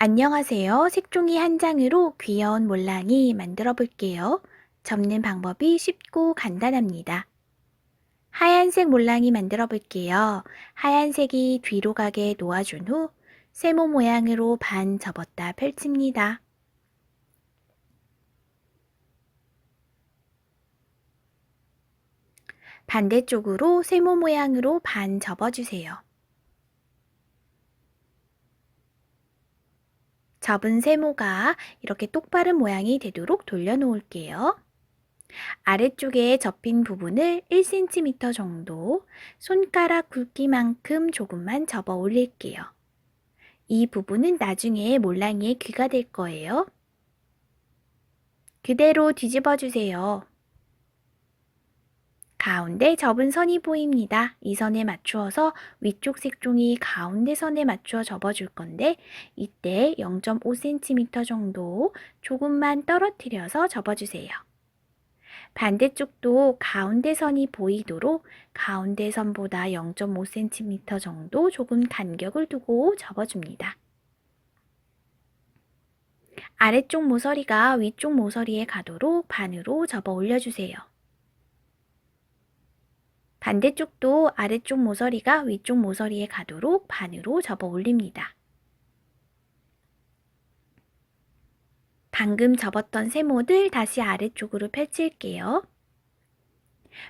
안녕하세요. 색종이 한 장으로 귀여운 몰랑이 만들어 볼게요. 접는 방법이 쉽고 간단합니다. 하얀색 몰랑이 만들어 볼게요. 하얀색이 뒤로 가게 놓아준 후 세모 모양으로 반 접었다 펼칩니다. 반대쪽으로 세모 모양으로 반 접어주세요. 접은 세모가 이렇게 똑바른 모양이 되도록 돌려놓을게요. 아래쪽에 접힌 부분을 1cm 정도 손가락 굵기만큼 조금만 접어 올릴게요. 이 부분은 나중에 몰랑이의 귀가 될 거예요. 그대로 뒤집어 주세요. 가운데 접은 선이 보입니다. 이 선에 맞추어서 위쪽 색종이 가운데 선에 맞추어 접어줄 건데 이때 0.5cm 정도 조금만 떨어뜨려서 접어주세요. 반대쪽도 가운데 선이 보이도록 가운데 선보다 0.5cm 정도 조금 간격을 두고 접어줍니다. 아래쪽 모서리가 위쪽 모서리에 가도록 반으로 접어 올려주세요. 반대쪽도 아래쪽 모서리가 위쪽 모서리에 가도록 반으로 접어 올립니다. 방금 접었던 세모들 다시 아래쪽으로 펼칠게요.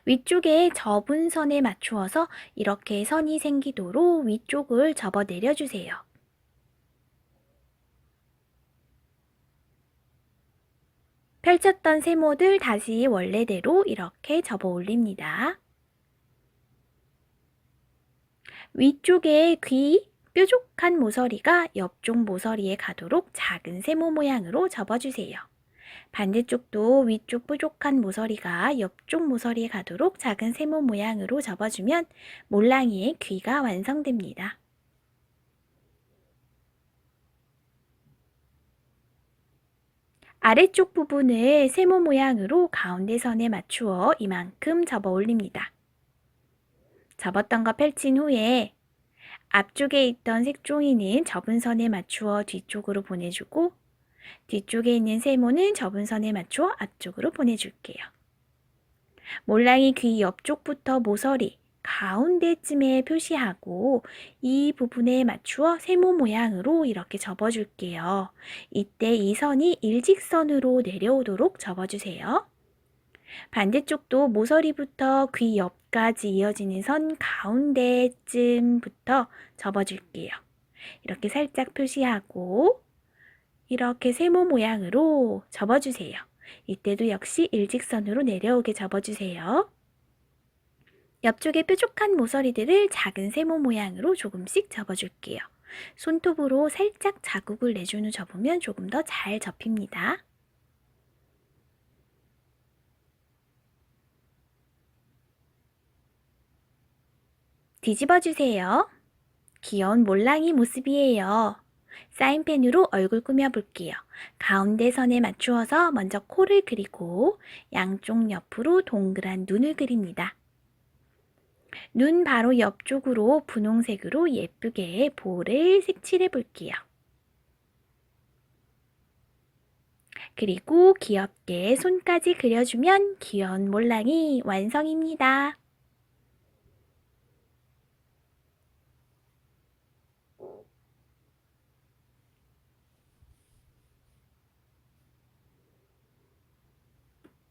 위쪽에 접은 선에 맞추어서 이렇게 선이 생기도록 위쪽을 접어 내려주세요. 펼쳤던 세모들 다시 원래대로 이렇게 접어 올립니다. 위쪽에 귀 뾰족한 모서리가 옆쪽 모서리에 가도록 작은 세모 모양으로 접어주세요. 반대쪽도 위쪽 뾰족한 모서리가 옆쪽 모서리에 가도록 작은 세모 모양으로 접어주면 몰랑이의 귀가 완성됩니다. 아래쪽 부분을 세모 모양으로 가운데 선에 맞추어 이만큼 접어 올립니다. 접었던 거 펼친 후에 앞쪽에 있던 색종이는 접은 선에 맞추어 뒤쪽으로 보내주고 뒤쪽에 있는 세모는 접은 선에 맞추어 앞쪽으로 보내줄게요. 몰랑이 귀 옆쪽부터 모서리 가운데쯤에 표시하고 이 부분에 맞추어 세모 모양으로 이렇게 접어줄게요. 이때 이 선이 일직선으로 내려오도록 접어주세요. 반대쪽도 모서리부터 귀 옆까지 이어지는 선 가운데쯤부터 접어줄게요. 이렇게 살짝 표시하고 이렇게 세모 모양으로 접어주세요. 이때도 역시 일직선으로 내려오게 접어주세요. 옆쪽에 뾰족한 모서리들을 작은 세모 모양으로 조금씩 접어줄게요. 손톱으로 살짝 자국을 내준 후 접으면 조금 더 잘 접힙니다. 뒤집어 주세요. 귀여운 몰랑이 모습이에요. 사인펜으로 얼굴 꾸며볼게요. 가운데 선에 맞추어서 먼저 코를 그리고 양쪽 옆으로 동그란 눈을 그립니다. 눈 바로 옆쪽으로 분홍색으로 예쁘게 볼을 색칠해 볼게요. 그리고 귀엽게 손까지 그려주면 귀여운 몰랑이 완성입니다.